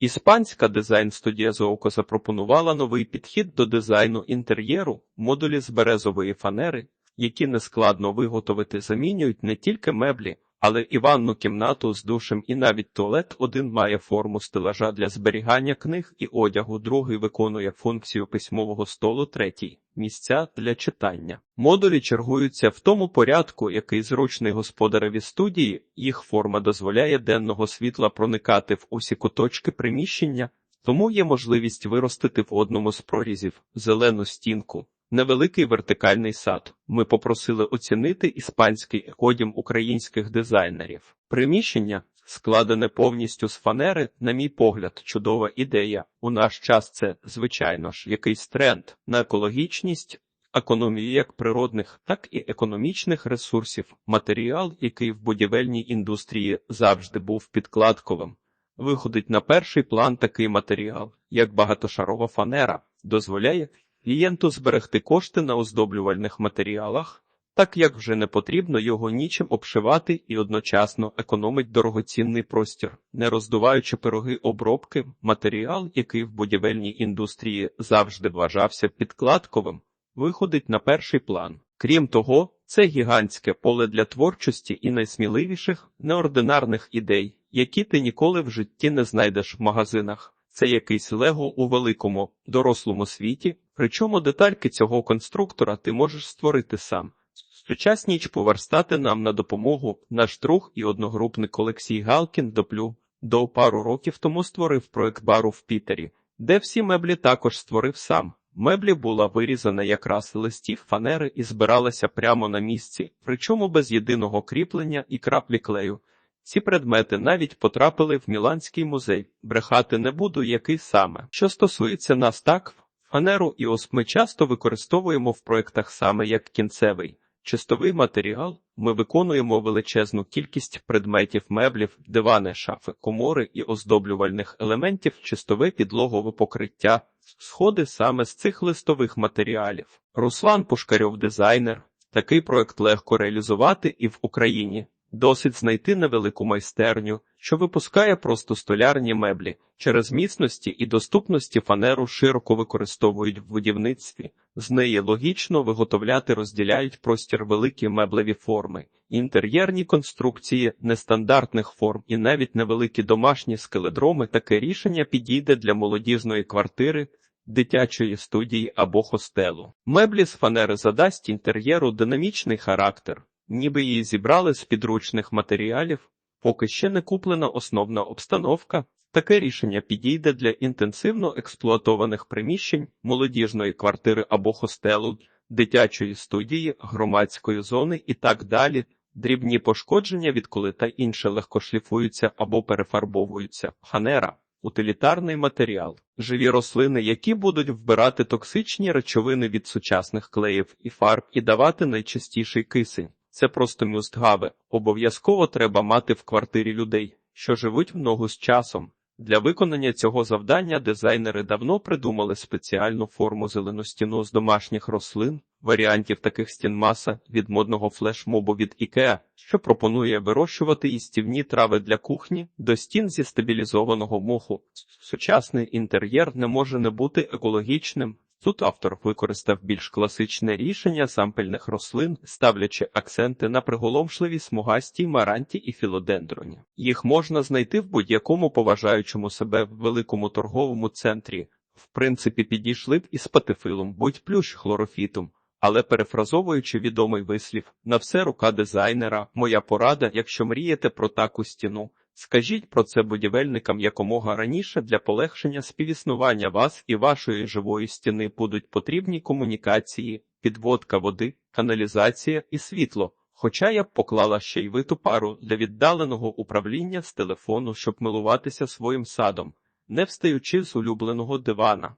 Іспанська дизайн-студія Зооко запропонувала новий підхід до дизайну інтер'єру, модулі з березової фанери, які нескладно виготовити замінюють не тільки меблі, але і ванну кімнату з душем і навіть туалет один має форму стелажа для зберігання книг і одягу, другий виконує функцію письмового столу, третій – місця для читання. Модулі чергуються в тому порядку, який зручний господареві студії, їх форма дозволяє денного світла проникати в усі куточки приміщення, тому є можливість виростити в одному з прорізів зелену стінку. Невеликий вертикальний сад. Ми попросили оцінити іспанський екодім українських дизайнерів. Приміщення, складене повністю з фанери, на мій погляд, чудова ідея. У наш час це, звичайно ж, якийсь тренд на екологічність, економію як природних, так і економічних ресурсів. Матеріал, який в будівельній індустрії завжди був підкладковим. Виходить на перший план такий матеріал, як багатошарова фанера, дозволяє клієнту зберегти кошти на оздоблювальних матеріалах, так як вже не потрібно його нічим обшивати і одночасно економить дорогоцінний простір, не роздуваючи пироги обробки, матеріал, який в будівельній індустрії завжди вважався підкладковим, виходить на перший план. Крім того, це гігантське поле для творчості і найсміливіших неординарних ідей, які ти ніколи в житті не знайдеш в магазинах. Це якийсь лего у великому, дорослому світі, причому детальки цього конструктора ти можеш створити сам. Сучасніч поверстати нам на допомогу наш друг і одногрупник Олексій Галкін доплю до пару років тому створив проект бару в Пітері, де всі меблі також створив сам. Меблі була вирізана якраз листів фанери і збиралася прямо на місці, причому без єдиного кріплення і краплі клею. Ці предмети навіть потрапили в Міланський музей. Брехати не буду, який саме. Що стосується нас так, фанеру і ос ми часто використовуємо в проєктах саме як кінцевий. Чистовий матеріал ми виконуємо величезну кількість предметів меблів, дивани, шафи, комори і оздоблювальних елементів, чистове підлогове покриття, сходи саме з цих листових матеріалів. Руслан Пушкарьов, дизайнер. Такий проект легко реалізувати і в Україні. Досить знайти невелику майстерню, що випускає просто столярні меблі. Через міцності і доступності фанеру широко використовують в будівництві. З неї логічно виготовляти розділяють простір великі меблеві форми, інтер'єрні конструкції нестандартних форм і навіть невеликі домашні скеледроми. Таке рішення підійде для молодіжної квартири, дитячої студії або хостелу. Меблі з фанери задасть інтер'єру динамічний характер ніби її зібрали з підручних матеріалів, поки ще не куплена основна обстановка. Таке рішення підійде для інтенсивно експлуатованих приміщень, молодіжної квартири або хостелу, дитячої студії, громадської зони і так далі. Дрібні пошкодження відколи та інше легко шліфуються або перефарбовуються. Ханера утилітарний матеріал, живі рослини, які будуть вбирати токсичні речовини від сучасних клеїв і фарб і давати найчастіший кисень. Це просто мюстгаве. Обов'язково треба мати в квартирі людей, що живуть в ногу з часом. Для виконання цього завдання дизайнери давно придумали спеціальну форму зелену стіну з домашніх рослин, варіантів таких стін маса від модного флешмобу від IKEA, що пропонує вирощувати їстівні трави для кухні до стін зі стабілізованого моху. Сучасний інтер'єр не може не бути екологічним. Тут автор використав більш класичне рішення сампельних рослин, ставлячи акценти на приголомшливі смугастій маранті і філодендроні. Їх можна знайти в будь-якому поважаючому себе великому торговому центрі. В принципі, підійшли б із патифилом, будь плющ хлорофітом. Але перефразовуючи відомий вислів, на все рука дизайнера, моя порада, якщо мрієте про таку стіну. Скажіть про це будівельникам якомога раніше для полегшення співіснування вас і вашої живої стіни будуть потрібні комунікації, підводка води, каналізація і світло. Хоча я б поклала ще й виту пару для віддаленого управління з телефону, щоб милуватися своїм садом, не встаючи з улюбленого дивана.